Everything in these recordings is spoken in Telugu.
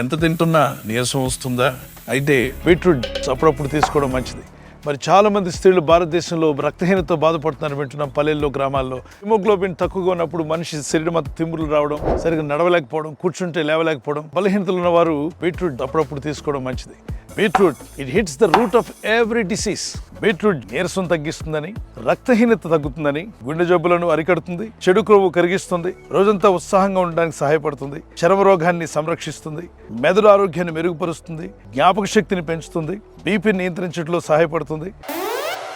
ఎంత తింటున్నా నీరసం వస్తుందా? అయితే బీట్రూట్ అప్పుడప్పుడు తీసుకోవడం మంచిది. మరి చాలామంది స్త్రీలు భారతదేశంలో రక్తహీనతతో బాధపడుతున్నారు వింటున్నాం పల్లెల్లో గ్రామాల్లో. హిమోగ్లోబిన్ తక్కువగా ఉన్నప్పుడు మనిషి శరీరం అంతా తిమ్ములు రావడం సరిగ్గా నడవలేకపోవడం కూర్చుంటే లేవలేకపోవడం బలహీనతలు ఉన్న వారు బీట్రూట్ అప్పుడప్పుడు తీసుకోవడం మంచిది. Beetroot it hits the root of every disease beetroot నీరసం తగ్గిస్తుందని రక్తహీనత తగ్గుతుందని గుండె జబ్బులను అరికడుతుంది చెడు క్రొవ్వు కరిగిస్తుంది రోజంతా ఉత్సాహంగా ఉండడానికి సహాయపడుతుంది చర్మ రోగాన్ని సంరక్షిస్తుంది మెదడు ఆరోగ్యాన్ని మెరుగుపరుస్తుంది జ్ఞాపక శక్తిని పెంచుతుంది బీపీ నియంత్రించడంలో సహాయపడుతుంది.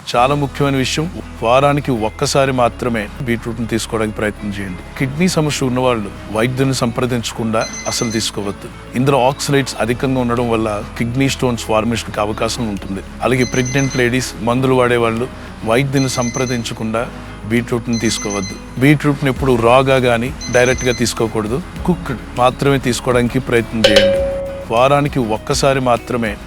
చాలా ముఖ్యమైన విషయం వారానికి ఒక్కసారి మాత్రమే బీట్రూట్ని తీసుకోవడానికి ప్రయత్నం చేయండి. కిడ్నీ సమస్య ఉన్నవాళ్ళు వైద్యుని సంప్రదించకుండా అసలు తీసుకోవద్దు. ఇందులో ఆక్సిడైట్స్ అధికంగా ఉండడం వల్ల కిడ్నీ స్టోన్స్ ఫార్మేషన్కి అవకాశం ఉంటుంది. అలాగే ప్రెగ్నెంట్ లేడీస్ మందులు వాడేవాళ్ళు వైద్యుని సంప్రదించకుండా బీట్రూట్ని తీసుకోవద్దు. బీట్రూట్ని ఎప్పుడు రాగా కానీ డైరెక్ట్గా తీసుకోకూడదు. కుక్ మాత్రమే తీసుకోవడానికి ప్రయత్నం చేయండి. వారానికి ఒక్కసారి మాత్రమే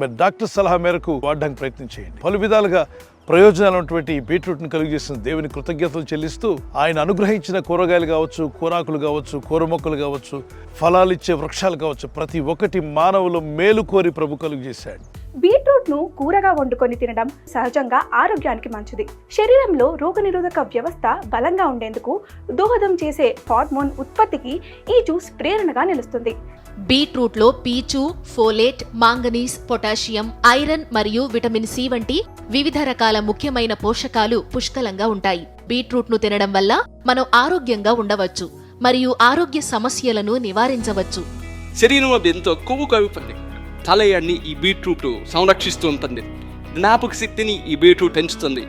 మరి డాక్టర్ సలహా మేరకు వాడడానికి ప్రయత్నం చేయండి. పలు విధాలుగా ప్రయోజనాలు ఉన్నటువంటి బీట్రూట్ను బీట్రూట్ని చేసిన దేవుని కృతజ్ఞతలు చెల్లిస్తూ ఆయన అనుగ్రహించిన కూరగాయలు కావచ్చు కూరాకులు కావచ్చు కూర మొక్కలు కావచ్చు ఫలాలు ఇచ్చే వృక్షాలు కావచ్చు ప్రతి ఒక్కటి మానవులు మేలు కోరి ప్రభు కలుగు చేశాడు బీట్రూట్ను కూరగా వండుకొని తినడం సహజంగా ఆరోగ్యానికి మంచిది. శరీరంలో రోగనిరోధక వ్యవస్థ బలంగా ఉండేందుకు దోహదం చేసే హార్మోన్ ఉత్పత్తికి ఈ జ్యూస్ ప్రేరణగా నిలుస్తుంది. బీట్రూట్లో పీచు ఫోలేట్ మాంగనీస్ పొటాషియం ఐరన్ మరియు విటమిన్ సి వంటి వివిధ రకాల ముఖ్యమైన పోషకాలు పుష్కలంగా ఉంటాయి. బీట్రూట్ను తినడం వల్ల మనం ఆరోగ్యంగా ఉండవచ్చు మరియు ఆరోగ్య సమస్యలను నివారించవచ్చు. శరీరం ఎంతో కొవ్వు కలుపుతుంది తలయాన్ని ఈ బీట్రూట్ సంరక్షిస్తూ ఉంటుంది జ్ఞాపక శక్తిని ఈ బీట్రూట్ పెంచుతుంది.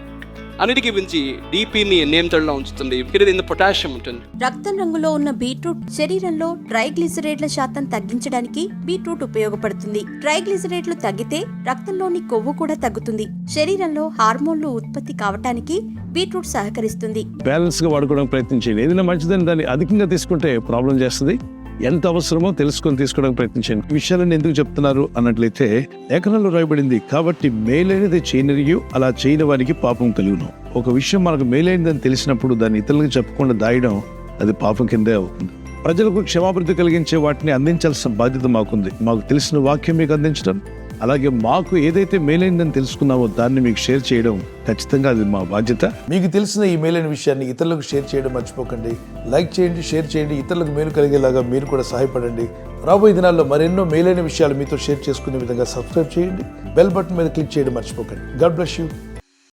అన్నిటికీ మించి డీపీని నియంత్రణలో ఉంచుతుంది. ఇంత పొటాషియం ఉంటుంది. రక్తం రంగులో ఉన్న బీట్రూట్ శరీరంలో ట్రైగ్లిసరైడ్ల శాతం తగ్గించడానికి బీట్రూట్ ఉపయోగపడుతుంది. ట్రైగ్లిసరైడ్లు తగ్గితే రక్తంలోని కొవ్వు కూడా తగ్గుతుంది. శరీరంలో హార్మోన్లు ఉత్పత్తి కావటానికి బీట్రూట్ సహకరిస్తుంది. బ్యాలెన్స్గా వాడుకోవడానికి ప్రయత్నం చేయండి ఏదైనా మంచిదని దాన్ని అధికంగా తీసుకుంటే ప్రాబ్లం చేస్తుంది. ఎంత అవసరమో తెలుసుకొని తీసుకోవడానికి ప్రయత్నించండి. ఈ విషయాలను ఎందుకు చెప్తున్నారు అన్నట్లయితే లేఖనంలో రాయబడింది కాబట్టి మేలైనది చేయనియు అలా చేయని వారికి పాపం కలుగును. ఒక విషయం మనకు మేలైనదని తెలిసినప్పుడు దాన్ని ఇతరులకు చెప్పకుండా దాయడం అది పాపం కిందే అవుతుంది. ప్రజలకు క్షమాభివృద్ధి కలిగించే వాటిని అందించాల్సిన బాధ్యత మాకుంది. మాకు తెలిసిన వాక్యం మీకు అందించడం అలాగే మాకు ఏదైతే మేలైందని తెలుసుకున్నామో దాన్ని మీకు షేర్ చేయడం ఖచ్చితంగా అది మా బాధ్యత. మీకు తెలిసిన ఈ మేలైన విషయాన్ని ఇతరులకు షేర్ చేయడం మర్చిపోకండి. లైక్ చేయండి షేర్ చేయండి ఇతరులకు మేలు కలిగేలాగా మీరు కూడా సహాయపడండి. రాబోయే దినాల్లో మరెన్నో మేలైన విషయాలు మీతో షేర్ చేసుకునే విధంగా సబ్స్క్రైబ్ చేయండి. బెల్ బటన్ మీద క్లిక్ చేయడం మర్చిపోకండి. God bless you